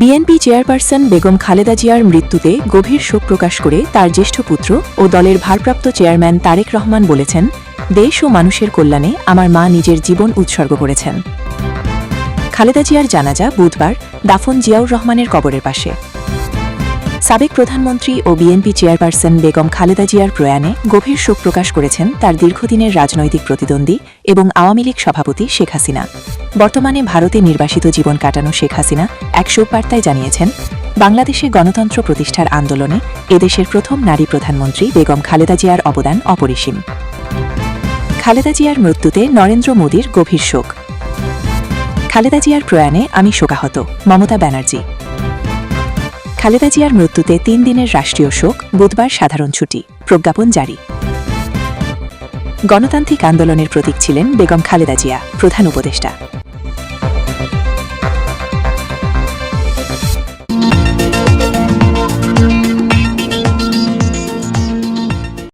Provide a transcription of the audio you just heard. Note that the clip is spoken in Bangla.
বিএনপি চেয়ারপারসন বেগম খালেদা জিয়ার মৃত্যুতে গভীর শোক প্রকাশ করে তার জ্যেষ্ঠ পুত্র ও দলের ভারপ্রাপ্ত চেয়ারম্যান তারেক রহমান বলেছেন, দেশ ও মানুষের কল্যাণে আমার মা নিজের জীবন উৎসর্গ করেছেন। খালেদা জিয়ার জানাজা বুধবার দাফন জিয়াউর রহমানের কবরের পাশে। সাবেক প্রধানমন্ত্রী ও বিএনপি চেয়ারপারসন বেগম খালেদা জিয়ার প্রয়াণে গভীর শোক প্রকাশ করেছেন তার দীর্ঘদিনের রাজনৈতিক প্রতিদ্বন্দ্বী এবং আওয়ামী লীগ সভাপতি শেখ হাসিনা। বর্তমানে ভারতে নির্বাসিত জীবন কাটানো শেখ হাসিনা এক শোকবার্তায় জানিয়েছেন, বাংলাদেশে গণতন্ত্র প্রতিষ্ঠার আন্দোলনে এদেশের প্রথম নারী প্রধানমন্ত্রী বেগম খালেদা জিয়ার অবদান অপরিসীম। খালেদা জিয়ার মৃত্যুতে নরেন্দ্র মোদীর গভীর শোক। খালেদা জিয়ার প্রয়াণে আমি শোকাহত, মমতা ব্যানার্জি। খালেদা জিয়ার মৃত্যুতে তিন দিনের রাষ্ট্রীয় শোক, বুধবার সাধারণ ছুটি, প্রজ্ঞাপন জারি। গণতান্ত্রিক আন্দোলনের প্রতীক ছিলেন বেগম খালেদা জিয়া, প্রধান উপদেষ্টা।